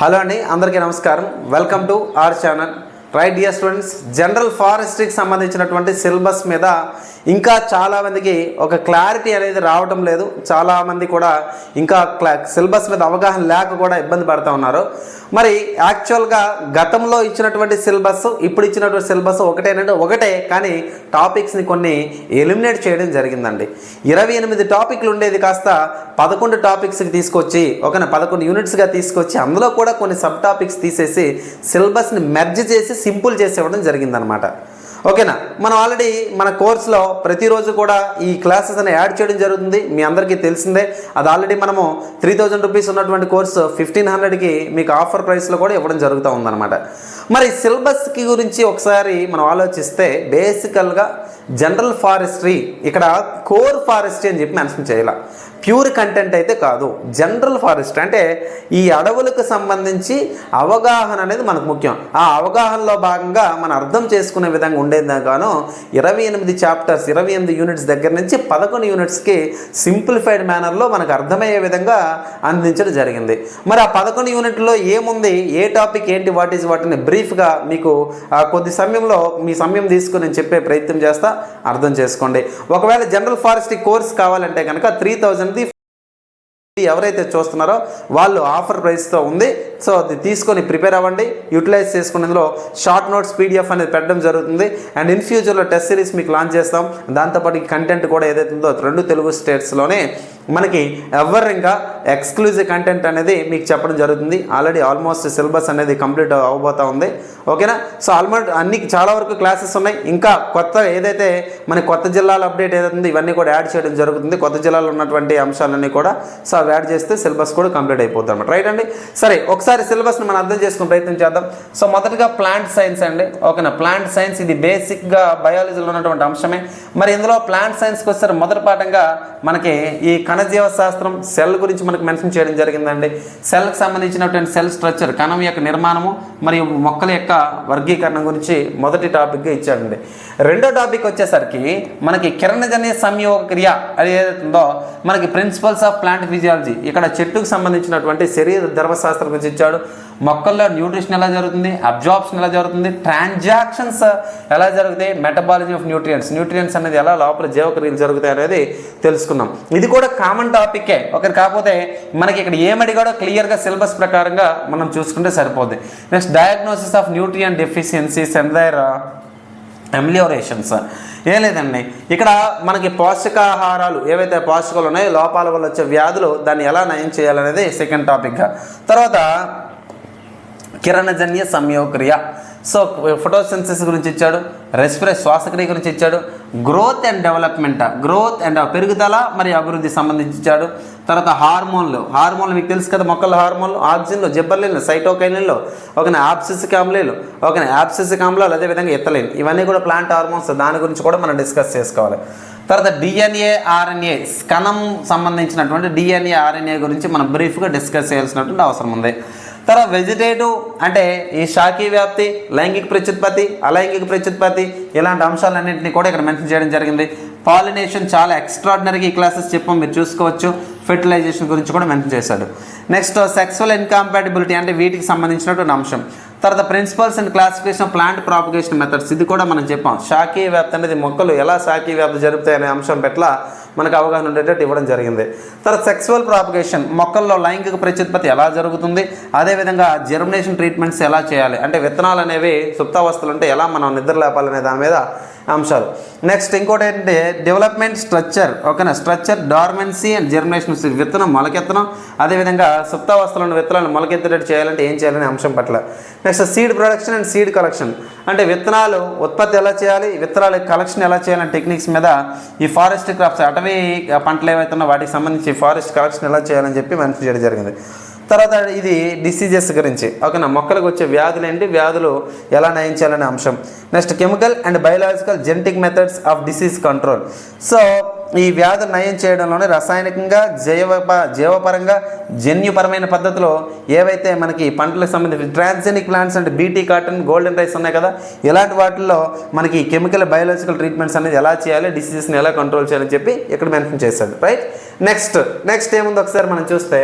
Hello అండి అందరికీ నమస్కారం. Welcome to our channel right dear students general ఫారెస్ట్రీకి సంబంధించినటువంటి సిలబస్ మీద ఇంకా చాలామందికి ఒక క్లారిటీ అనేది రావటం లేదు. చాలామంది కూడా ఇంకా క్లా సిలబస్ మీద అవగాహన లేక కూడా ఇబ్బంది పడుతూ ఉన్నారు. మరి యాక్చువల్గా గతంలో ఇచ్చినటువంటి సిలబస్ ఇప్పుడు ఇచ్చినటువంటి సిలబస్ ఒకటేనంటే ఒకటే కానీ టాపిక్స్ని కొన్ని ఎలిమినేట్ చేయడం జరిగిందండి. ఇరవై ఎనిమిది టాపిక్లు ఉండేది కాస్త పదకొండు టాపిక్స్కి తీసుకొచ్చి ఒక పదకొండు యూనిట్స్గా తీసుకొచ్చి అందులో కూడా కొన్ని సబ్ టాపిక్స్ తీసేసి సిలబస్ని మెర్జ్ చేసి సింపుల్ చేసి ఇవ్వడం జరిగిందనమాట ఓకేనా? మనం ఆల్రెడీ మన కోర్సులో ప్రతిరోజు కూడా ఈ క్లాసెస్ అని యాడ్ చేయడం జరుగుతుంది. మీ అందరికీ తెలిసిందే. అది ఆల్రెడీ మనము త్రీ థౌజండ్ రూపీస్ ఉన్నటువంటి కోర్సు ఫిఫ్టీన్ హండ్రెడ్కి మీకు ఆఫర్ ప్రైస్లో కూడా ఇవ్వడం జరుగుతూ ఉందన్నమాట. మరి సిలబస్కి గురించి ఒకసారి మనం ఆలోచిస్తే బేసికల్గా జనరల్ ఫారెస్ట్రీ ఇక్కడ కోర్ ఫారెస్ట్రీ అని చెప్పి మెన్షన్ చేయాలి. ప్యూర్ కంటెంట్ అయితే కాదు. జనరల్ ఫారెస్ట్ అంటే ఈ అడవులకు సంబంధించి అవగాహన అనేది మనకు ముఖ్యం. ఆ అవగాహనలో భాగంగా మనం అర్థం చేసుకునే విధంగా ఉండేది గాను ఇరవై ఎనిమిది చాప్టర్స్ ఇరవై ఎనిమిది యూనిట్స్ దగ్గర నుంచి పదకొండు యూనిట్స్కి సింప్లిఫైడ్ మేనర్లో మనకు అర్థమయ్యే విధంగా అందించడం జరిగింది. మరి ఆ పదకొండు యూనిట్లో ఏముంది? ఏ టాపిక్ ఏంటి? వాట్ ఈజ్ వాటిని బ్రీఫ్గా మీకు ఆ, కొద్ది సమయంలో మీ సమయం తీసుకుని నేను చెప్పే ప్రయత్నం చేస్తా. అర్థం చేసుకోండి. ఒకవేళ జనరల్ ఫారెస్ట్రీ కోర్స్ కావాలంటే కనుక త్రీ థౌజండ్ ఎవరైతే చూస్తున్నారో వాళ్ళు ఆఫర్ ప్రైస్తో ఉంది. సో అది తీసుకొని ప్రిపేర్ అవ్వండి. యూటిలైజ్ చేసుకునేందులో షార్ట్ నోట్స్ పీడిఎఫ్ అనేది పెట్టడం జరుగుతుంది. అండ్ ఇన్ ఫ్యూచర్లో టెస్ట్ సిరీస్ మీకు లాంచ్ చేస్తాం. దాంతోపాటు కంటెంట్ కూడా ఏదైతే ఉందో రెండు తెలుగు స్టేట్స్లోనే మనకి ఎవరు ఇంకా ఎక్స్క్లూజివ్ కంటెంట్ అనేది మీకు చెప్పడం జరుగుతుంది. ఆల్రెడీ ఆల్మోస్ట్ సిలబస్ అనేది కంప్లీట్ అవబోతా ఉంది. ఓకేనా? సో ఆల్మోస్ట్ అన్ని చాలా వరకు క్లాసెస్ ఉన్నాయి. ఇంకా కొత్త ఏదైతే మన కొత్త జిల్లాల అప్డేట్ ఏదైతే ఉందో ఇవన్నీ కూడా యాడ్ చేయడం జరుగుతుంది. కొత్త జిల్లాలో ఉన్నటువంటి అంశాలన్నీ కూడా. సో అవి యాడ్ చేస్తే సిలబస్ కూడా కంప్లీట్ అయిపోతుంది అనమాట రైట్ అండి? సరే ఒకసారి సిలబస్ని మనం అర్థం చేసుకునే ప్రయత్నం చేద్దాం. సో మొదటగా ప్లాంట్ సైన్స్ అండి. ఓకేనా ప్లాంట్ సైన్స్ ఇది బేసిక్గా బయాలజీలో ఉన్నటువంటి అంశమే. మరి ఇందులో ప్లాంట్ సైన్స్కి వస్తారు మొదటి పాఠంగా మనకి ఈ కణజీవ శాస్త్రం సెల్ గురించి మనకు మెన్షన్ చేయడం జరిగిందండి. సెల్కి సంబంధించినటువంటి సెల్ స్ట్రక్చర్ కణం యొక్క నిర్మాణము మరియు మొక్కల యొక్క వర్గీకరణ గురించి మొదటి టాపిక్గా ఇచ్చాడండి. రెండో టాపిక్ వచ్చేసరికి మనకి కిరణజన్య సంయోగ క్రియ అది ఏదైతుందో మనకి ప్రిన్సిపల్స్ ఆఫ్ ప్లాంట్ ఫిజియాలజీ ఇక్కడ చెట్టుకు సంబంధించినటువంటి శరీర ధర్మశాస్త్రం గురించి ఇచ్చాడు. మొక్కల్లో న్యూట్రిషన్ ఎలా జరుగుతుంది? అబ్జార్ప్షన్ ఎలా జరుగుతుంది? ట్రాన్సాక్షన్స్ ఎలా జరుగుతాయి? మెటబాలజీ ఆఫ్ న్యూట్రియంట్స్ న్యూట్రియంట్స్ అనేది ఎలా లోపల జీవక్రియలు జరుగుతాయి అనేది తెలుసుకున్నాం. ఇది కూడా కామన్ టాపికే. ఒకటి కాకపోతే మనకి ఇక్కడ ఏమడి కూడా క్లియర్గా సిలబస్ ప్రకారంగా మనం చూసుకుంటే సరిపోద్ది. Next diagnosis of nutrient deficiencies and their ameliorations ఏం లేదండి. ఇక్కడ మనకి పోషకాహారాలు ఏవైతే పోషకాలు ఉన్నాయో లోపాల వల్ల వచ్చే వ్యాధులు దాన్ని ఎలా నయం చేయాలనేది సెకండ్ టాపిక్గా తర్వాత కిరణజన్య సంయోక్రియ. సో ఫోటోసిన్సిస్ గురించి ఇచ్చాడు. రెస్పిరే శ్వాసక్రియ గురించి ఇచ్చాడు. Growth and development growth and పెరుగుదల మరియు అభివృద్ధి సంబంధించాడు. తర్వాత హార్మోన్లు హార్మోన్లు మీకు తెలుసు కదా మొక్కల హార్మోన్లు ఆక్సిజన్లు జబ్బర్లీన్లు సైటోకైన్లు ఒక ఆప్సిసిక్ ఆమ్లేలు ఒక ఆప్సిసిక్ ఆమ్లాలు అదేవిధంగా ఎత్తలేను ఇవన్నీ కూడా ప్లాంట్ హార్మోన్స్ దాని గురించి కూడా మనం డిస్కస్ చేసుకోవాలి. తర్వాత డిఎన్ఏ ఆర్ఎన్ఏ కణం సంబంధించినటువంటి డిఎన్ఏ ఆర్ఎన్ఏ గురించి మనం బ్రీఫ్గా డిస్కస్ చేయాల్సినటువంటి అవసరం ఉంది. తర్వాత వెజిటేటివ్ అంటే ఈ షాకీ వ్యాప్తి లైంగిక ప్రత్యుత్పత్తి అలైంగిక ప్రత్యుత్పత్తి ఇలాంటి అంశాలన్నింటినీ కూడా ఇక్కడ మెన్షన్ చేయడం జరిగింది. పాలినేషన్ చాలా ఎక్స్ట్రాడినరీగా ఈ క్లాసెస్ చెప్పం మీరు చూసుకోవచ్చు. ఫెర్టిలైజేషన్ గురించి కూడా మెన్షన్ చేశాడు. నెక్స్ట్ సెక్సువల్ ఇన్కాంపాటిబిలిటీ అంటే వీటికి సంబంధించినటువంటి అంశం. తర్వాత principles and classification of plant propagation methods ఇది కూడా మనం చెప్పాం. శాఖీయ వ్యాప్తి అనేది మొక్కలు ఎలా శాఖీయ వ్యాప్తి జరుగుతాయనే అంశం పట్ల మనకు అవగాహన ఉండేటట్టు ఇవ్వడం జరిగింది. తర్వాత సెక్సువల్ ప్రాపగేషన్ మొక్కల్లో లైంగిక ప్రత్యుత్పత్తి ఎలా జరుగుతుంది? అదేవిధంగా జర్మినేషన్ ట్రీట్మెంట్స్ ఎలా చేయాలి? అంటే విత్తనాలు అనేవి సుప్తావస్థలు ఉంటే ఎలా మనం నిద్ర లేపాలనే దాని మీద అంశాలు. నెక్స్ట్ ఇంకోటి ఏంటంటే డెవలప్మెంట్ స్ట్రక్చర్ ఓకేనా? స్ట్రక్చర్ డార్మెన్సీ అండ్ జర్మినేషన్ విత్తనం మొలకెత్తనం అదేవిధంగా సుప్తావస్థలను ఉన్న విత్తనాలను మొలకెత్తేటట్టు చేయాలంటే ఏం చేయాలనే అంశం పట్ల. Next seed production and seed collection అంటే విత్తనాలు ఉత్పత్తి ఎలా చేయాలి విత్తనాల కలెక్షన్ ఎలా చేయాలనే టెక్నిక్స్ మీద ఈ ఫారెస్ట్ క్రాప్స్ అటవీ పంటలు ఏవైతే వాటికి సంబంధించి ఫారెస్ట్ కలెక్షన్ ఎలా చేయాలని చెప్పి మెన్షన్ చేయడం జరిగింది. తర్వాత ఇది డిసీజెస్ గురించి. ఓకేనా? మొక్కలకు వచ్చే వ్యాధులు ఏంటి? వ్యాధులు ఎలా నయించాలనే అంశం. Next chemical and biological genetic methods of disease control so ఈ వ్యాధులు నయం చేయడంలోనే రసాయనికంగా జైవ జీవపరంగా జన్యుపరమైన పద్ధతిలో ఏవైతే మనకి పంటలకు సంబంధించి ట్రాన్సెనిక్ ప్లాంట్స్ అంటే బీటీ కాటన్ గోల్డెన్ రైస్ ఉన్నాయి కదా ఇలాంటి వాటిల్లో మనకి కెమికల్ బయాలజికల్ ట్రీట్మెంట్స్ అనేది ఎలా చేయాలి డిసీజెస్ని ఎలా కంట్రోల్ చేయాలని చెప్పి ఇక్కడ మెన్షన్ చేశాడు. రైట్? నెక్స్ట్ నెక్స్ట్ ఏముంది ఒకసారి మనం చూస్తే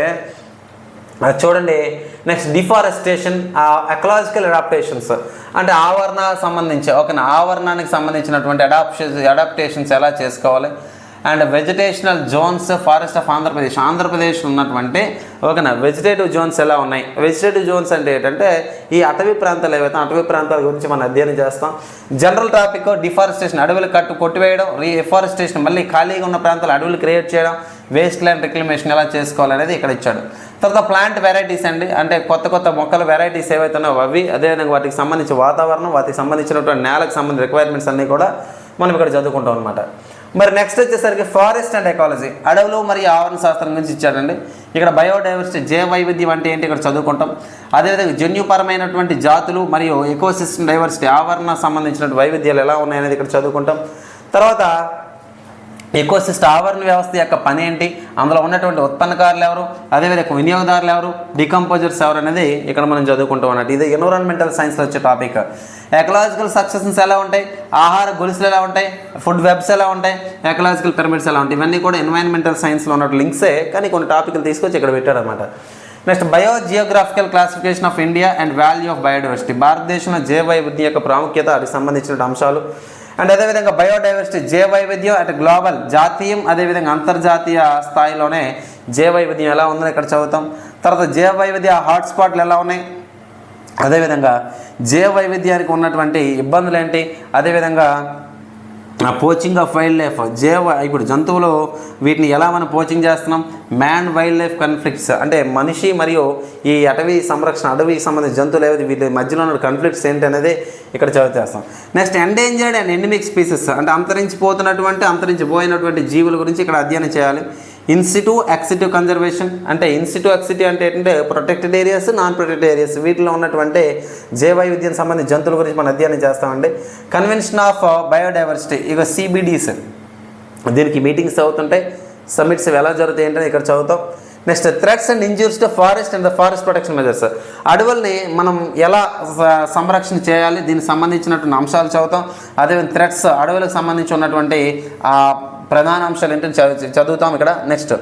అది చూడండి నెక్స్ట్ డిఫారెస్టేషన్ ఎకలాజికల్ అడాప్టేషన్స్. అంటే ఆవరణ సంబంధించి ఓకేనా ఆవరణానికి సంబంధించినటువంటి అడాప్షన్ అడాప్టేషన్స్ ఎలా చేసుకోవాలి? And vegetational zones forest of Andhra Pradesh. Andhra Pradesh ఉన్నటువంటి ఓకేనా వెజిటేటివ్ జోన్స్ ఎలా ఉన్నాయి? వెజిటేటివ్ జోన్స్ అంటే ఏంటంటే ఈ అటవీ ప్రాంతాలు ఏవైతే అటవీ ప్రాంతాల గురించి మనం అధ్యయనం చేస్తాం జనరల్ టాపిక్ డిఫారెస్టేషన్ అడవులు కట్టు కొట్టివేయడం రీఎఫారెస్టేషన్ మళ్ళీ ఖాళీగా ఉన్న ప్రాంతాలు అడవులు క్రియేట్ చేయడం వేస్ట్ ల్యాండ్ రిక్లమేషన్ ఎలా చేసుకోవాలనేది ఇక్కడ ఇచ్చాడు. తర్వాత ప్లాంట్ వెరైటీస్ అండి అంటే కొత్త కొత్త మొక్కల వెరైటీస్ ఏవైతే ఉన్నాయో అవి అదేవిధంగా వాటికి సంబంధించి వాతావరణం వాటికి సంబంధించినటువంటి నేలకు సంబంధించిన రిక్వైర్మెంట్స్ అన్నీ కూడా మనం ఇక్కడ చదువుకుంటాం అనమాట మరి నెక్స్ట్ వచ్చేసరికి ఫారెస్ట్ అండ్ ఎకాలజీ అడవులు మరియు ఆవరణ శాస్త్రం గురించి ఇచ్చాడండి. ఇక్కడ బయోడైవర్సిటీ జైవ వైవిధ్యం అంటే ఏంటి ఇక్కడ చదువుకుంటాం. అదేవిధంగా జన్యుపరమైనటువంటి జాతులు మరియు ఎకోసిస్టమ్ డైవర్సిటీ ఆవరణ సంబంధించినటువంటి వైవిధ్యాలు ఎలా ఉన్నాయనేది ఇక్కడ చదువుకుంటాం. తర్వాత ఎకోసిస్ట్ ఆవరణ వ్యవస్థ యొక్క పని ఏంటి? అందులో ఉన్నటువంటి ఉత్పన్నకారులు ఎవరు? అదేవిధంగా వినియోగదారులు ఎవరు? డికంపోజర్స్ ఎవరు అనేది ఇక్కడ మనం చదువుకుంటాం ఉన్నట్టు ఇది ఎన్విరాన్మెంటల్ సైన్స్లో వచ్చే టాపిక్. ఎకలాజికల్ సక్సెషన్స్ ఎలా ఉంటాయి? ఆహార గొలుసులు ఎలా ఉంటాయి? ఫుడ్ వెబ్స్ ఎలా ఉంటాయి? ఎకలాజికల్ పిరమిడ్స్ ఎలా ఉంటాయి? ఇవన్నీ కూడా ఎన్వైరన్మెంటల్ సైన్స్లో ఉన్నట్టు లింక్సే కానీ కొన్ని టాపిక్లు తీసుకొచ్చి ఇక్కడ పెట్టాడు అనమాట next bio geographical classification of India and value of biodiversity. భారతదేశంలో జైవ వైవిధ్యం యొక్క ప్రాముఖ్యత అది సంబంధించిన అంశాలు. అండ్ అదేవిధంగా బయోడైవర్సిటీ జైవ అట్ అటు గ్లోబల్ జాతీయం అదేవిధంగా అంతర్జాతీయ స్థాయిలోనే జైవ వైవిధ్యం ఎలా ఉందని ఇక్కడ చదువుతాం. తర్వాత జైవ వైవిధ్య హాట్స్పాట్లు ఎలా ఉన్నాయి? అదేవిధంగా జైవ వైవిధ్యానికి ఉన్నటువంటి ఇబ్బందులు ఏంటి? అదేవిధంగా పోచింగ్ ఆఫ్ వైల్డ్ లైఫ్ జీవ ఇప్పుడు జంతువులు వీటిని ఎలా మనం పోచింగ్ చేస్తున్నాం? Man wildlife conflicts. అంటే మనిషి మరియు ఈ అటవీ సంరక్షణ అటవీ సంబంధించిన జంతువులు ఏవి వీటి మధ్యలో ఉన్న కన్ఫ్లిక్ట్స్ ఏంటి అనేది ఇక్కడ చదివేస్తాం next endangered and endemic species అంటే అంతరించిపోతున్నటువంటి అంతరించిపోయినటువంటి జీవుల గురించి ఇక్కడ అధ్యయనం చేయాలి. In situ ex situ conservation అంటే ఇన్సిటు ఎక్సిటివ్ అంటే ఏంటంటే protected areas non protected areas వీటిలో ఉన్నటువంటి జైవైవిధ్యం సంబంధించి జంతువుల గురించి మనం అధ్యయనం చేస్తామండి. కన్వెన్షన్ ఆఫ్ బయోడైవర్సిటీ ఇక సిబిడిస్ దీనికి మీటింగ్స్ అవుతుంటాయి సమ్మిట్స్ ఎలా జరుగుతాయి ఏంటని ఇక్కడ చదువుతాం. Next threats and injuries to forest and the forest protection measures అడవుల్ని మనం ఎలా సంరక్షణ చేయాలి? దీనికి సంబంధించినటువంటి అంశాలు చదువుతాం. అదేవిధంగా థ్రెట్స్ అడవులకు సంబంధించి ఉన్నటువంటి ప్రధానాంశాలు ప్రధాన అంశాలు చదువు చదువుతాం ఇక్కడ. Next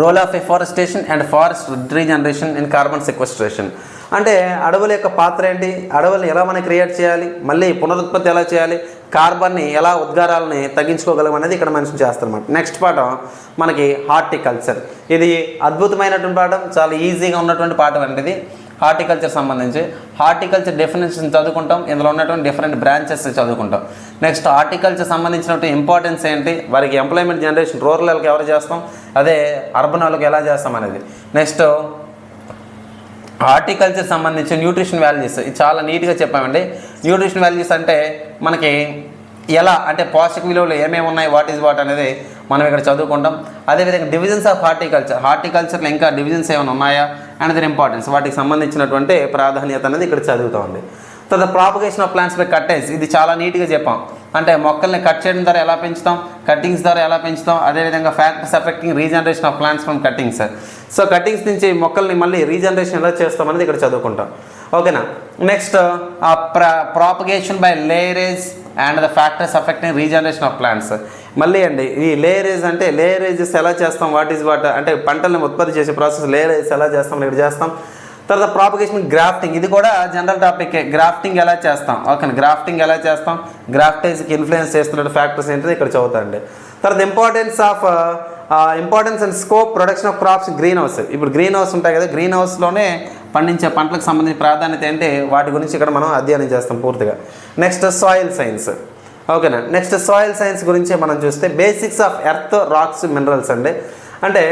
role of afforestation and forest regeneration and carbon sequestration అంటే అడవుల యొక్క పాత్ర ఏంటి? అడవుల్ని ఎలా మనం క్రియేట్ చేయాలి? మళ్ళీ పునరుత్పత్తి ఎలా చేయాలి? కార్బన్ని ఎలా ఉద్గారాలని తగ్గించుకోగలం అనేది ఇక్కడ మనిషి చేస్తారన్నమాట. నెక్స్ట్ పాఠం మనకి హార్టికల్చర్ ఇది అద్భుతమైనటువంటి పాఠం చాలా ఈజీగా ఉన్నటువంటి పాఠం అంటే ఇది. హార్టికల్చర్ సంబంధించి. హార్టికల్చర్ డెఫినేషన్ చదువుకుంటాం. ఇందులో ఉన్నటువంటి డిఫరెంట్ బ్రాంచెస్ చదువుకుంటాం. నెక్స్ట్ హార్టికల్చర్ సంబంధించినటువంటి ఇంపార్టెన్స్ ఏంటి? వారికి ఎంప్లాయ్మెంట్ జనరేషన్ రూరల్ వాళ్ళకి ఎవరు చేస్తాం? అదే అర్బన్ వాళ్ళకి ఎలా చేస్తాం అనేది. నెక్స్ట్ హార్టికల్చర్ సంబంధించి న్యూట్రిషన్ వాల్యూస్ ఇది చాలా నీట్గా చెప్పామండి. న్యూట్రిషన్ వాల్యూస్ అంటే మనకి ఎలా అంటే పోషక విలువలు ఏమేమి ఉన్నాయి? వాట్ ఈజ్ వాట్ అనేది మనం ఇక్కడ చదువుకుంటాం. అదేవిధంగా డివిజన్స్ ఆఫ్ హార్టికల్చర్ హార్టికల్చర్లో ఇంకా డివిజన్స్ ఏమైనా ఉన్నాయా? అండ్ దర్ ఇంపార్టెన్స్ వాటికి సంబంధించినటువంటి ప్రాధాన్యత అనేది ఇక్కడ చదువుతామండి తర్వాత propagation of plants by cuttage ఇది చాలా నీట్గా చెప్పాం. అంటే మొక్కల్ని కట్ చేయడం ద్వారా ఎలా పెంచుతాం? కట్టింగ్స్ ద్వారా ఎలా పెంచుతాం? అదేవిధంగా factors affecting regeneration of plants from cuttings so cuttings నుంచి మొక్కల్ని మళ్ళీ రీజనరేషన్ ఎలా చేస్తామనేది ఇక్కడ చదువుకుంటాం. ఓకేనా? నెక్స్ట్ ప్ర propagation by layerage and the factors affecting regeneration of plants మళ్ళీ అండి ఈ లేరేజ్ అంటే లేయరేజెస్ ఎలా చేస్తాం? వాట్ ఈజ్ వాట్ అంటే పంటలను ఉత్పత్తి చేసే ప్రాసెస్ లేరేజ్ ఎలా చేస్తాం? ఇక్కడ చేస్తాం. తర్వాత ప్రాపగేషన్ గ్రాఫ్టింగ్ ఇది కూడా జనరల్ టాపిక్ గ్రాఫ్టింగ్ ఎలా చేస్తాం? ఓకే గ్రాఫ్టింగ్ ఎలా చేస్తాం? గ్రాఫ్టేజ్కి ఇన్ఫ్లుయెన్స్ చేస్తున్న ఫ్యాక్టర్స్ ఏంటో ఇక్కడ చదువుతాండి తర్వాత importance of importance and scope production of crops greenhouse ఇప్పుడు గ్రీన్ హౌస్ ఉంటాయి కదా గ్రీన్ హౌస్లోనే పండించే పంటలకు సంబంధించిన ప్రాధాన్యత ఏంటి? వాటి గురించి ఇక్కడ మనం అధ్యయనం చేస్తాం పూర్తిగా. నెక్స్ట్ సాయిల్ సైన్స్ ఓకేనా నెక్స్ట్ సాయిల్ సైన్స్ గురించి మనం చూస్తే basics of earth rocks minerals అండి. అంటే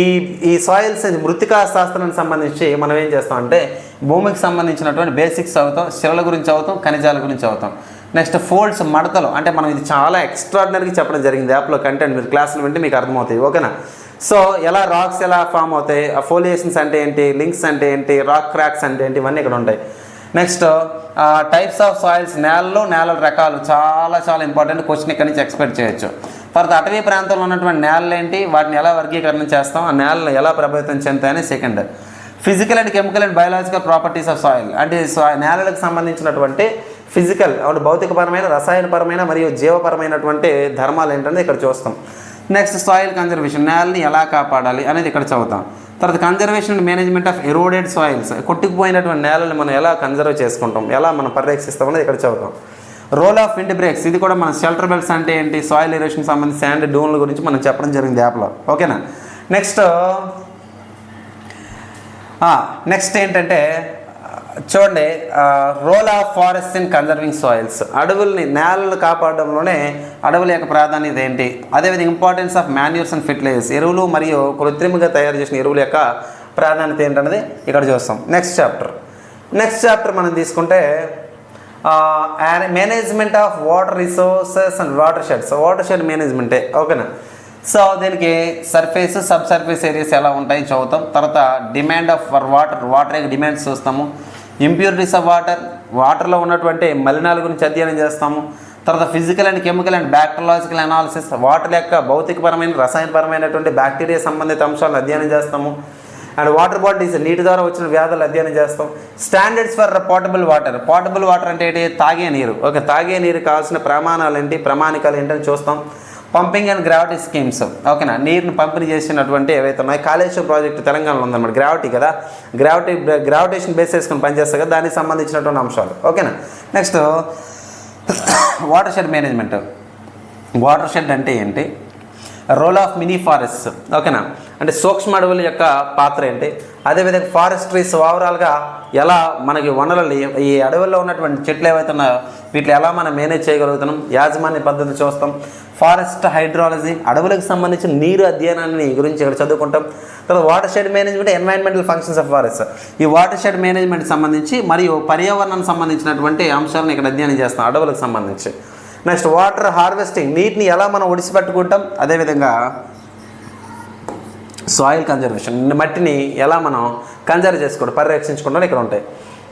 ఈ ఈ సాయిల్ సైన్స్ మృతికా శాస్త్రానికి సంబంధించి మనం ఏం చేస్తాం అంటే భూమికి సంబంధించినటువంటి బేసిక్స్ అవుతాం శిలల గురించి అవుతాం ఖనిజాల గురించి అవుతాం నెక్స్ట్ ఫోల్డ్స్ మడతలు. అంటే మనం ఇది చాలా ఎక్స్ట్రాడినరీగా చెప్పడం జరిగింది యాప్లో కంటెంట్ మీరు క్లాసులు వింటే మీకు అర్థమవుతాయి. ఓకేనా? సో ఎలా రాక్స్ ఎలా ఫామ్ అవుతాయి? ఫోలియేషన్స్ అంటే ఏంటి? లింక్స్ అంటే ఏంటి? రాక్ క్రాక్స్ అంటే ఏంటి? ఇవన్నీ ఇక్కడ ఉంటాయి. నెక్స్ట్ టైప్స్ ఆఫ్ సాయిల్స్ నేలలు నేలల రకాలు చాలా చాలా ఇంపార్టెంట్ క్వశ్చన్ ఇక్కడ నుంచి ఎక్స్పెక్ట్ చేయొచ్చు. తర్వాత అటవీ ప్రాంతంలో ఉన్నటువంటి నేలలు ఏంటి? వాటిని ఎలా వర్గీకరణ చేస్తాం? ఆ నేలలు ఎలా ప్రభావితం చెందుతాయని second physical and chemical and biological properties of soil అంటే నేలలకు సంబంధించినటువంటి ఫిజికల్ అంటే భౌతికపరమైన రసాయనపరమైన మరియు జీవపరమైనటువంటి ధర్మాలు ఏంటనేది ఇక్కడ చూస్తాం. నెక్స్ట్ సాయిల్ కన్జర్వేషన్ నేలని ఎలా కాపాడాలి అనేది ఇక్కడ చదువుతాం. తర్వాత conservation and management of eroded soils కొట్టుకుపోయినటువంటి నేలని మనం ఎలా కన్జర్వ్ చేసుకుంటాం? ఎలా మనం పరిరక్షిస్తాం అనేది ఇక్కడ చదువుతాం. రోల్ ఆఫ్ విండ్ బ్రేక్స్ ఇది కూడా మన షెల్టర్ బెల్ట్స్ అంటే ఏంటి? సాయిల్ ఎరేషన్ సంబంధించి శాండ్ డూన్ల గురించి మనం చెప్పడం జరిగింది యాప్లో ఓకేనా నెక్స్ట్ నెక్స్ట్ ఏంటంటే చూడండి role of forest in conserving soils. అడవుల్ని నేలలు కాపాడడంలోనే అడవుల యొక్క ప్రాధాన్యత ఏంటి? అదేవిధంగా importance of manures and fertilizers. ఎరువులు మరియు కృత్రిమంగా తయారు చేసిన ఎరువుల యొక్క ప్రాధాన్యత ఏంటనేది ఇక్కడ చూస్తాం. నెక్స్ట్ చాప్టర్ నెక్స్ట్ చాప్టర్ మనం తీసుకుంటే management of water resources and watersheds watershed మేనేజ్మెంటే ఓకేనా? సో దీనికి సర్ఫేస్ సబ్ సర్ఫేస్ ఏరియాస్ ఎలా ఉంటాయి చదువుతాం తర్వాత demand of for water water యొక్క డిమాండ్స్ చూస్తాము. ఇంప్యూరిటీస్ ఆఫ్ వాటర్ వాటర్లో ఉన్నటువంటి మలినాల గురించి అధ్యయనం చేస్తాము. తర్వాత physical and chemical and bacteriological analysis water యొక్క భౌతికపరమైన రసాయనపరమైనటువంటి బ్యాక్టీరియా సంబంధిత అంశాలను అధ్యయనం చేస్తాము. అండ్ వాటర్ బాడీస్ నీటి ద్వారా వచ్చిన వ్యాధులు అధ్యయనం చేస్తాం. Standards for portable water portable water అంటే ఏంటి? తాగే నీరు. ఓకే తాగే నీరు కావాల్సిన ప్రమాణాలు ఏంటి? ప్రమాణికాలు ఏంటని చూస్తాం. Pumping and gravity schemes. ఓకేనా? నీరుని పంపిణీ చేసినటువంటి ఏవైతే ఉన్నాయో కాళేశ్వరం ప్రాజెక్ట్ తెలంగాణలో ఉందన్నమాట గ్రావిటీ కదా? గ్రావిటీ గ్రావిటేషన్ బేస్ చేసుకుని పనిచేస్తారు కదా? దానికి సంబంధించినటువంటి అంశాలు. ఓకేనా? Next watershed management. Water shed అంటే ఏంటి? Role of mini forest. ఓకేనా? అంటే సూక్ష్మ అడవుల యొక్క పాత్ర ఏంటి? అదేవిధంగా ఫారెస్ట్రీస్ ఓవరాల్గా ఎలా మనకి వనరులు ఈ- ఈ అడవుల్లో ఉన్నటువంటి చెట్లు ఏవైతే ఉన్నాయో వీటిని ఎలా మనం మేనేజ్ చేయగలుగుతున్నాం? యాజమాన్య పద్ధతి చూస్తాం. ఫారెస్ట్ హైడ్రాలజీ అడవులకు సంబంధించిన నీరు అధ్యయనాన్ని గురించి ఇక్కడ చదువుకుంటాం. తర్వాత watershed management environmental functions of forest ఈ వాటర్ షెడ్ మేనేజ్మెంట్ సంబంధించి మరియు పర్యావరణానికి సంబంధించినటువంటి అంశాలను ఇక్కడ అధ్యయనం చేస్తాం అడవులకు సంబంధించి. నెక్స్ట్ వాటర్ హార్వెస్టింగ్ నీటిని ఎలా మనం ఒడిసిపెట్టుకుంటాం? అదేవిధంగా సాయిల్ కన్జర్వేషన్ మట్టిని ఎలా మనం కన్జర్వ్ చేసుకోవడం పరిరక్షించుకోవడం ఇక్కడ ఉంటాయి.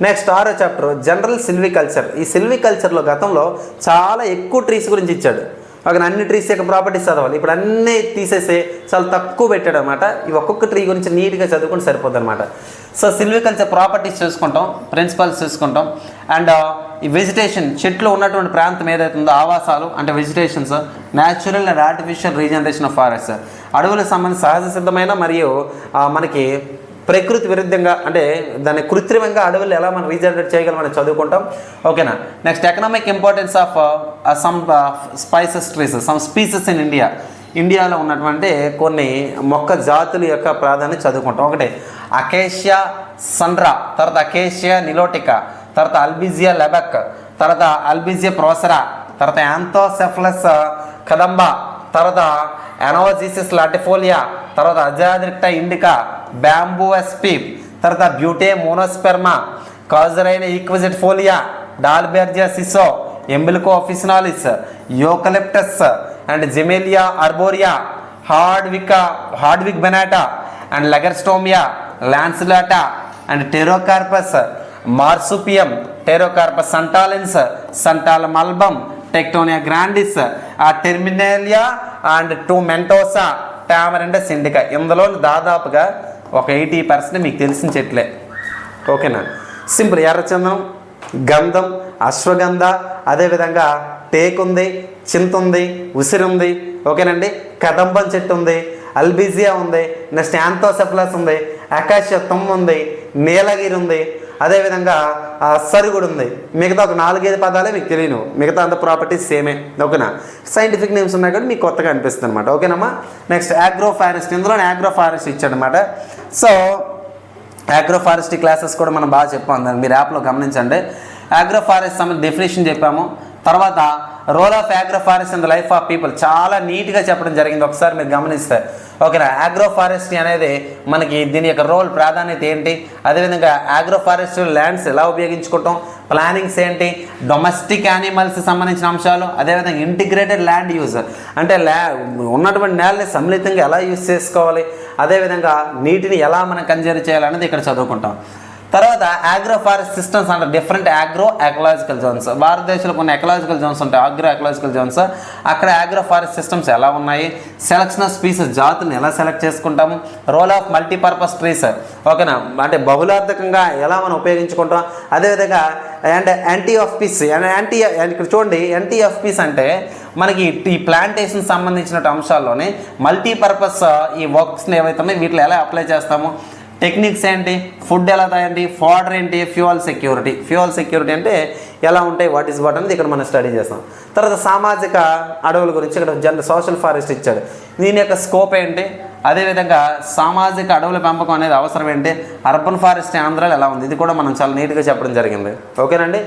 నెక్స్ట్ ఆరో చాప్టర్ జనరల్ సిల్వికల్చర్ ఈ సిల్వికల్చర్లో గతంలో చాలా ఎక్కువ ట్రీస్ గురించి ఇచ్చాడు. ఒక అన్ని ట్రీస్ యొక్క ప్రాపర్టీస్ చదవాలి. ఇప్పుడు అన్నీ తీసేసి చాలా తక్కువ పెట్టాడు అనమాట ఈ ఒక్కొక్క ట్రీ గురించి నీట్గా చదువుకుంటే సరిపోద్ది అనమాట సో సిల్వికల్చర్ ప్రాపర్టీస్ చూసుకుంటాం ప్రిన్సిపల్స్ చూసుకుంటాం. అండ్ uh, ఈ వెజిటేషన్ చెట్లు ఉన్నటువంటి ప్రాంతం ఏదైతే ఉందో ఆవాసాలు అంటే vegetations natural and artificial regeneration of forest అడవులకు సంబంధించి సహజ సిద్ధమైన మరియు మనకి ప్రకృతి విరుద్ధంగా అంటే దాన్ని కృత్రిమంగా అడవులు ఎలా మనం రీజనరేట్ చేయగలమని చదువుకుంటాం. ఓకేనా? Next economic importance of some spices trees some species in India ఇండియాలో ఉన్నటువంటి కొన్ని మొక్క జాతుల యొక్క ప్రాధాన్యత చదువుకుంటాం. ఒకటి అకేషియా సండ్రా తర్వాత అకేషియా నిలోటికా తర్వాత అల్బిజియా లెబక్ తర్వాత అల్బిజియా ప్రోసరా తర్వాత యాంతోసెఫ్లస్ కదంబా uh, తర్వాత ఎనోజిసిస్ లాటిఫోలియా తర్వాత అజాద్రిక్ట ఇండికా బ్యాంబూ ఎస్పీ తర్వాత Butea monosperma Casuarina equisetifolia Dalbergia sissoo Emblica officinalis eucalyptus and Gmelina arborea Hardwickia Hardwickia binata and Lagerstroemia lanceolata and Pterocarpus marsupium Pterocarpus santalinus Santalum album Tectona grandis Terminalia and tomentosa Tamarindus indica. ఇందులో దాదాపుగా ఒక eighty percent మీకు తెలిసిన చెట్లే. ఓకేనా? Simple ఎర్రచందనం గంధం అశ్వగంధ అదేవిధంగా టేక్ ఉంది చింత ఉంది ఉసిరి ఉంది ఓకేనండి? కదంబం చెట్టు ఉంది అల్బిజియా ఉంది నెక్స్ట్ యాంథోసెఫ్లస్ ఉంది అకాశ తుమ్మ ఉంది నీలగిరి ఉంది. అదేవిధంగా ఆ, సరుగుడు ఉంది. మిగతా ఒక నాలుగైదు పదాలే మీకు తెలియను మిగతా అంత ప్రాపర్టీస్ సేమే ఓకేనా? సైంటిఫిక్ నేమ్స్ ఉన్నాయి కానీ మీకు కొత్తగా అనిపిస్తుంది అనమాట ఓకేనమ్మా? నెక్స్ట్ ఆగ్రో ఫారెస్ట్ ఇందులో ఆగ్రో ఫారెస్ట్ ఇచ్చాడనమాట సో ఆగ్రో ఫారెస్ట్రీ క్లాసెస్ కూడా మనం బాగా చెప్పాం. దాన్ని మీరు యాప్లో గమనించండి. ఆగ్రో ఫారెస్ట్ సంబంధించి డెఫినేషన్ చెప్పాము. తర్వాత role of agroforest in the life of people. చాలా నీట్గా చెప్పడం జరిగింది. ఒకసారి మీరు గమనిస్తే ఓకేనా? ఆగ్రో ఫారెస్ట్రీ అనేది మనకి దీని యొక్క రోల్ ప్రాధాన్యత ఏంటి? అదేవిధంగా ఆగ్రో ఫారెస్ట్రీ ల్యాండ్స్ ఎలా ఉపయోగించుకుంటాం? ప్లానింగ్స్ ఏంటి? డొమెస్టిక్ యానిమల్స్ సంబంధించిన అంశాలు అదేవిధంగా ఇంటిగ్రేటెడ్ ల్యాండ్ యూజ్. అంటే ల్యా ఉన్నటువంటి నేలని సమ్మిళితంగా ఎలా యూజ్ చేసుకోవాలి? అదేవిధంగా నీటిని ఎలా మనం కన్జర్వ్ చేయాలనేది ఇక్కడ చదువుకుంటాం. తర్వాత ఆగ్రో ఫారెస్ట్ సిస్టమ్స్ అంటే డిఫరెంట్ ఆగ్రో ఎకలాజికల్ జోన్స్ భారతదేశంలో కొన్ని ఎకలాజికల్ జోన్స్ ఉంటాయి. ఆగ్రో ఎకలాజికల్ జోన్స్ అక్కడ ఆగ్రో ఫారెస్ట్ సిస్టమ్స్ ఎలా ఉన్నాయి? సెలక్షన్ ఆఫ్ స్పీసెస్ జాతులను ఎలా సెలెక్ట్ చేసుకుంటాము? రోల్ ఆఫ్ మల్టీపర్పస్ ట్రీస్ ఓకేనా? అంటే బహుళార్థకంగా ఎలా మనం ఉపయోగించుకుంటాం? అదేవిధంగా and anti of peace anti ఇక్కడ చూడండి యాంటీ ఆఫ్ పీస్ అంటే మనకి ఈ ప్లాంటేషన్ సంబంధించిన అంశాల్లోనే మల్టీపర్పస్ ఈ వర్క్స్ని ఏవైతే ఉన్నాయో వీటిలో ఎలా అప్లై చేస్తాము? టెక్నిక్స్ ఏంటి? ఫుడ్ ఎలా తయారండి? ఫాడర్ ఏంటి? Fuel security. ఫ్యూయల్ సెక్యూరిటీ అంటే ఎలా ఉంటాయి? వాట్ ఈస్ వాట్ అనేది ఇక్కడ మనం స్టడీ చేస్తాం. తర్వాత సామాజిక అడవుల గురించి ఇక్కడ జనరల్ సోషల్ ఫారెస్ట్ ఇచ్చాడు. దీని యొక్క స్కోప్ ఏంటి? అదేవిధంగా సామాజిక అడవుల పెంపకం అనేది అవసరం ఏంటి? అర్బన్ ఫారెస్ట్ ఆంధ్రాలో ఎలా ఉంది? ఇది కూడా మనం చాలా నీట్గా చెప్పడం జరిగింది. ఓకేనండి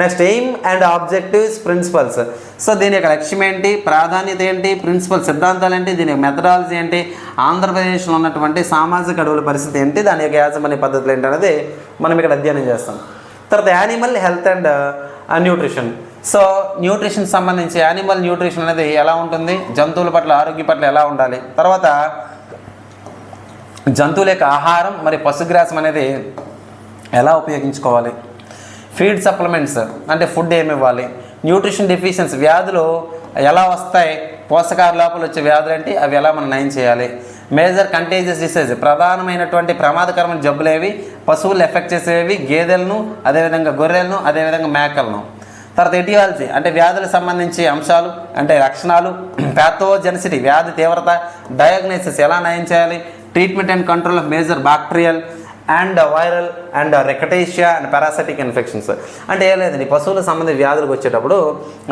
next aim and objectives principles. So దీని యొక్క లక్ష్యం ఏంటి? ప్రాధాన్యత ఏంటి? ప్రిన్సిపల్ సిద్ధాంతాలు ఏంటి? దీని యొక్క మెథడాలజీ ఏంటి? ఆంధ్రప్రదేశ్లో ఉన్నటువంటి సామాజిక అడవుల పరిస్థితి ఏంటి? దాని యొక్క యాజమాన్య పద్ధతులు ఏంటి అనేది మనం ఇక్కడ అధ్యయనం చేస్తాం. తర్వాత animal health and nutrition so nutrition సంబంధించి యానిమల్ న్యూట్రిషన్ అనేది ఎలా ఉంటుంది? జంతువుల పట్ల ఆరోగ్య పట్ల ఎలా ఉండాలి? తర్వాత జంతువుల యొక్క ఆహారం మరి పశుగ్రాసం అనేది ఎలా ఉపయోగించుకోవాలి? ఫీడ్ సప్లిమెంట్స్ అంటే ఫుడ్ ఏమి ఇవ్వాలి న్యూట్రిషన్ డెఫిషియన్సీ వ్యాధులు ఎలా వస్తాయి పోషకాహార లోపల వచ్చే వ్యాధులు ఏంటి అవి ఎలా మనం నయం చేయాలి. మేజర్ కంటేజియస్ డిసీజ్ ప్రధానమైనటువంటి ప్రమాదకరమైన జబ్బులు ఏవి పశువులు ఎఫెక్ట్ చేసేవి గేదెలను అదేవిధంగా గొర్రెలను అదేవిధంగా మేకలను. తర్వాత ఎటియాలజీ అంటే వ్యాధులకు సంబంధించి అంశాలు అంటే లక్షణాలు ప్యాథోజెనిసిటీ వ్యాధి తీవ్రత డయాగ్నోసిస్ ఎలా నయం చేయాలి treatment and control of major bacterial and viral and rickettsial and parasitic infections. అంటే ఏం లేదండి పశువుల సంబంధించిన వ్యాధులకు వచ్చేటప్పుడు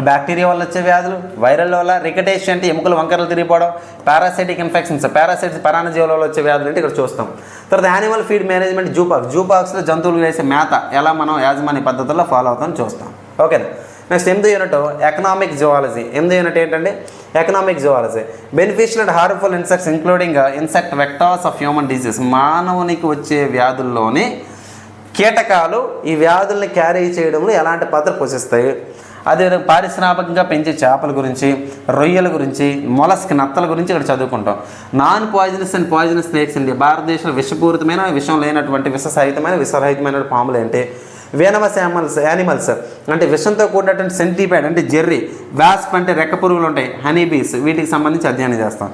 బ్యాక్టీరియా వల్ల వచ్చే వ్యాధులు వైరల్ వల్ల రికటేషియా అంటే ఎముకలు వంకరలు తిరిగిపోవడం పారాసైటిక్ ఇన్ఫెక్షన్స్ పారాసైట్స్ పరాణజీవుల వల్ల వచ్చే వ్యాధులు అంటే ఇక్కడ చూస్తాం. తర్వాత యానిమల్ ఫీడ్ మేనేజ్మెంట్ జూపాక్స్. జూపాక్స్లో జంతువులు వేసే మేత ఎలా మనం యాజమాన్య పద్ధతుల్లో ఫాలో అవుతాం చూస్తాం. ఓకేనా? నెక్స్ట్ ఎనిమిది యూనిట్ ఎకనామిక్ జువాలజీ. ఎనిమిది యూనిట్ ఏంటంటే economic zoology beneficial and harmful insects including insect vectors of human disease మానవునికి వచ్చే వ్యాధుల్లోని కీటకాలు ఈ వ్యాధుల్ని క్యారీ చేయడంలో ఎలాంటి పాత్ర పోషిస్తాయి? అదేవిధంగా పారిశ్రామికంగా పెంచే చేపల గురించి రొయ్యల గురించి మొలస్క్ నత్తల గురించి ఇక్కడ చదువుకుంటాం. Non poisonous and poisonous snakes అండి. భారతదేశంలో విషపూరితమైన విషం లేనటువంటి విషసహితమైన విషరహితమైన పాములు ఏంటి? వేనమస్ యానిమల్స్ యానిమల్స్ అంటే విషంతో కూడినటువంటి సెంటిపైడ్ అంటే జెర్రీ వ్యాస్ప్ అంటే రెక్క పురుగులు ఉంటాయి హనీ బీస్ వీటికి సంబంధించి అధ్యయనం చేస్తాం.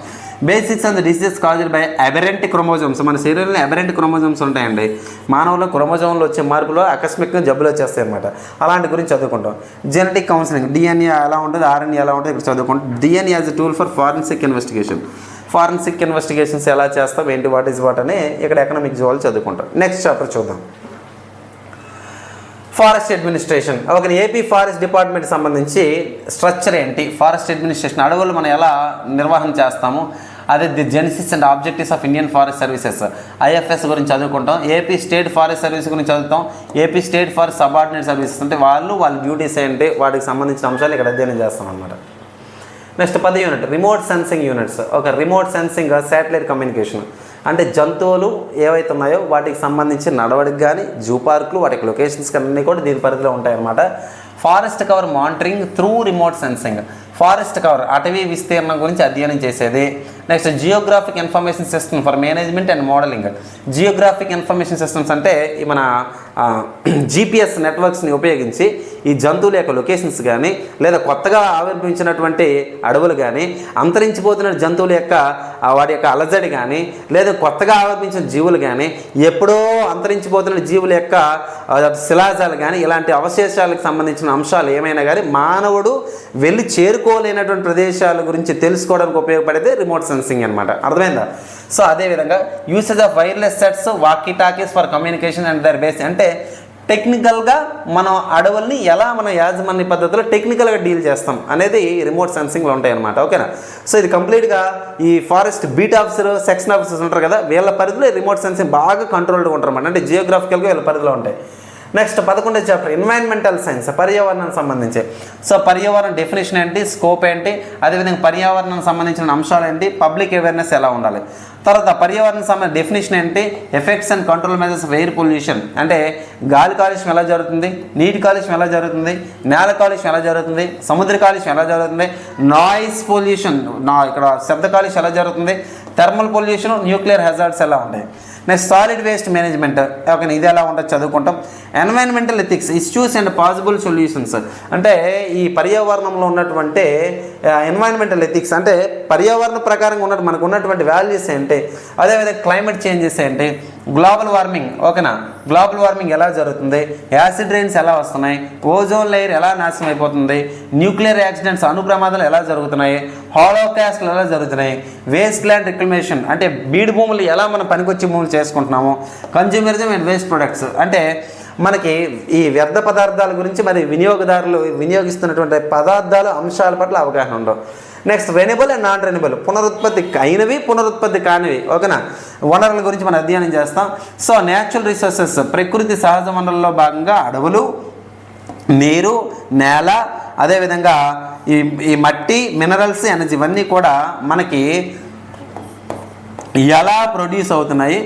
Basics and diseases caused by aberrant chromosomes మన శరీరంలో అబెరెంట్ క్రోమోజోమ్స్ ఉంటాయండి. మానవుల క్రోమోజోమ్లో వచ్చే మార్పులో ఆకస్మికంగా జబ్బులు వచ్చేస్తాయి అనమాట అలాంటి గురించి చదువుకుంటాం. జెనెటిక్ కౌన్సిలింగ్ డిఎన్ఏ ఎలా ఉంటుంది ఆర్ఎన్ఏ ఎలా ఉంటుంది ఇక్కడ చదువుకుంటాం. DNA as tool for forensic investigation forensic investigations ఎలా చేస్తాం ఏంటి వాట్ ఈజ్ వాట్ అని ఇక్కడ ఎకనామిక్ జువాలజీ చదువుకుంటాం. నెక్స్ట్ చాప్టర్ చూద్దాం. Forest administration. ఒక ఏపీ ఫారెస్ట్ డిపార్ట్మెంట్ సంబంధించి స్ట్రక్చర్ ఏంటి? ఫారెస్ట్ అడ్మినిస్ట్రేషన్ అడవులు మనం ఎలా నిర్వహణ చేస్తాము? అదే the genesis and objectives of Indian forest services IFS గురించి చదువుకుంటాం. ఏపీ స్టేట్ ఫారెస్ట్ సర్వీస్ గురించి చదువుతాం. AP state forest subordinate services అంటే వాళ్ళు వాళ్ళ డ్యూటీస్ ఏంటి? వాటికి సంబంధించిన అంశాలు ఇక్కడ అధ్యయనం చేస్తాం అనమాట నెక్స్ట్ పది యూనిట్ రిమోట్ సెన్సింగ్ యూనిట్స్. ఒక రిమోట్ సెన్సింగ్ శాటిలైట్ కమ్యూనికేషన్. అంటే జంతువులు ఏవైతే ఉన్నాయో వాటికి సంబంధించి నడవడికి కానీ జూ పార్కులు వాటికి లొకేషన్స్ అన్నీ కూడా దీని పరిధిలో ఉంటాయన్నమాట. Forest cover monitoring through remote sensing. Forest cover అటవీ విస్తీర్ణం గురించి అధ్యయనం చేసేది. Next geographic information system for management and modelling geographic information systems అంటే మన జీపీఎస్ నెట్వర్క్స్ని ఉపయోగించి ఈ జంతువుల యొక్క లొకేషన్స్ కానీ లేదా కొత్తగా ఆవిర్భవించినటువంటి అడవులు కానీ అంతరించిపోతున్న జంతువుల యొక్క వాటి యొక్క అలజడి కానీ లేదా కొత్తగా ఆవిర్భించిన జీవులు కానీ ఎప్పుడో అంతరించిపోతున్న జీవుల యొక్క శిలాజాలు కానీ ఇలాంటి అవశేషాలకు సంబంధించిన అంశాలు ఏమైనా కానీ మానవుడు వెళ్ళి చేరుకోలేనటువంటి ప్రదేశాల గురించి తెలుసుకోవడానికి ఉపయోగపడేది రిమోట్ సెన్సింగ్ అనమాట అర్థమైందా? సో అదేవిధంగా usage of wireless sets walkie talkies for communication and their base అంటే టెక్నికల్గా మనం అడవుల్ని ఎలా మన యాజమాన్య పద్ధతిలో టెక్నికల్గా డీల్ చేస్తాం అనేది రిమోట్ సెన్సింగ్లో ఉంటాయన్నమాట. ఓకేనా? సో ఇది కంప్లీట్గా ఈ forest beat officer section officers ఉంటారు కదా వీళ్ళ పరిధిలో రిమోట్ సెన్సింగ్ బాగా కంట్రోల్డ్గా ఉంటారు అన్నమాట అంటే జియోగ్రాఫికల్గా వీళ్ళ పరిధిలో ఉంటాయి. నెక్స్ట్ పదకొండో చాప్టర్ ఎన్వైరన్మెంటల్ సైన్స్ పర్యావరణం సంబంధించి. సో పర్యావరణ డెఫినేషన్ ఏంటి స్కోప్ ఏంటి అదేవిధంగా పర్యావరణం సంబంధించిన అంశాలు ఏంటి పబ్లిక్ అవేర్నెస్ ఎలా ఉండాలి. తర్వాత పర్యావరణ సంబంధించిన డెఫినేషన్ ఏంటి effects and control measures of air pollution అంటే గాలి కాలుష్యం ఎలా జరుగుతుంది నీటి కాలుష్యం ఎలా జరుగుతుంది నేల కాలుష్యం ఎలా జరుగుతుంది సముద్ర కాలుష్యం ఎలా జరుగుతుంది నాయిస్ పొల్యూషన్ నా ఇక్కడ శబ్ద కాలుష్యం ఎలా జరుగుతుంది థర్మల్ పొల్యూషన్ న్యూక్లియర్ హెజార్డ్స్ ఎలా ఉంటాయి. Next solid waste management okay ఇది ఎలా ఉంటుంది చదువుకుంటాం. Environmental ethics issues and possible solutions అంటే ఈ పర్యావరణంలో ఉన్నటువంటి ఎన్వైరన్మెంటల్ ఎథిక్స్ అంటే పర్యావరణ ప్రకారంగా ఉన్నట్టు మనకు ఉన్నటువంటి వాల్యూస్ ఏంటి? అదేవిధంగా క్లైమేట్ చేంజెస్ ఏంటి? గ్లోబల్ వార్మింగ్ ఓకేనా గ్లోబల్ వార్మింగ్ ఎలా జరుగుతుంది? యాసిడ్ రెయిన్స్ ఎలా వస్తున్నాయి? ఓజోన్ లేయర్ ఎలా నాశనం అయిపోతుంది? న్యూక్లియర్ యాక్సిడెంట్స్ అణు ప్రమాదాలు ఎలా జరుగుతున్నాయి? హాలోకాస్ట్లు ఎలా జరుగుతున్నాయి? వేస్ట్ ల్యాండ్ రిక్లమేషన్ అంటే బీడు భూములు ఎలా మనం పనికొచ్చి భూములు చేసుకుంటున్నాము. కన్జ్యూమరిజం అండ్ వేస్ట్ ప్రొడక్ట్స్ అంటే మనకి ఈ వ్యర్థ పదార్థాల గురించి మరి వినియోగదారులు వినియోగిస్తున్నటువంటి పదార్థాలు అంశాల పట్ల అవగాహన ఉండవు. Next renewable and non renewable పునరుత్పత్తి అయినవి పునరుత్పత్తి కానివి ఓకేనా? వనరుల గురించి మనం అధ్యయనం చేస్తాం. సో న్యాచురల్ రిసోర్సెస్ ప్రకృతి సహజ వనరుల్లో భాగంగా అడవులు నీరు నేల అదేవిధంగా ఈ ఈ మట్టి మినరల్స్ ఎనర్జీ ఇవన్నీ కూడా మనకి ఎలా ప్రొడ్యూస్ అవుతున్నాయి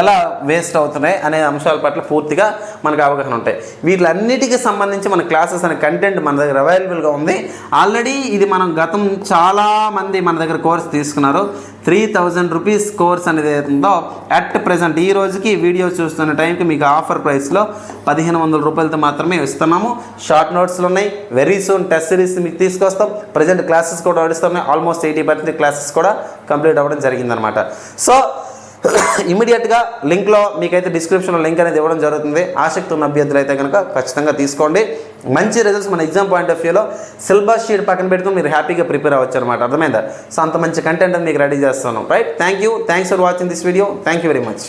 ఎలా వేస్ట్ అవుతున్నాయి అనే అంశాల పట్ల పూర్తిగా మనకు అవగాహన ఉంటాయి. వీటిలన్నిటికీ సంబంధించి మన క్లాసెస్ అనే కంటెంట్ మన దగ్గర అవైలబుల్గా ఉంది. ఆల్రెడీ ఇది మనం గతం చాలా మంది మన దగ్గర కోర్స్ తీసుకున్నారు. త్రీ థౌజండ్ రూపీస్ కోర్స్ అనేది ఉందో అట్ ప్రజెంట్ ఈ రోజుకి వీడియో చూస్తున్న టైంకి మీకు ఆఫర్ ప్రైస్లో పదిహేను వందల రూపాయలతో మాత్రమే ఇస్తున్నాము. షార్ట్ నోట్స్లు ఉన్నాయి. వెరీ సూన్ టెస్ట్ సిరీస్ మీకు తీసుకొస్తాం. ప్రజెంట్ క్లాసెస్ కూడా నడుస్తున్నాయి ఆల్మోస్ట్ ఎయిటీ పర్సెంట్ క్లాసెస్ కూడా కంప్లీట్ అవ్వడం జరిగిందనమాట సో ఇమీడియట్గా లింక్లో మీకైతే డిస్క్రిప్షన్లో లింక్ అనేది ఇవ్వడం జరుగుతుంది. ఆసక్తి ఉన్న అభ్యర్థులు అయితే కనుక ఖచ్చితంగా తీసుకోండి. మంచి రిజల్ట్స్ మన ఎగ్జామ్ పాయింట్ ఆఫ్ వ్యూలో సిలబస్ షీట్ పక్కన పెట్టుకుని మీరు హ్యాపీగా ప్రిపేర్ అవ్వచ్చు అనమాట అర్థమైందా? సో అంత మంచి కంటెంట్ మీకు రెడీ చేస్తాను. Right thank you thanks for watching this video thank you very much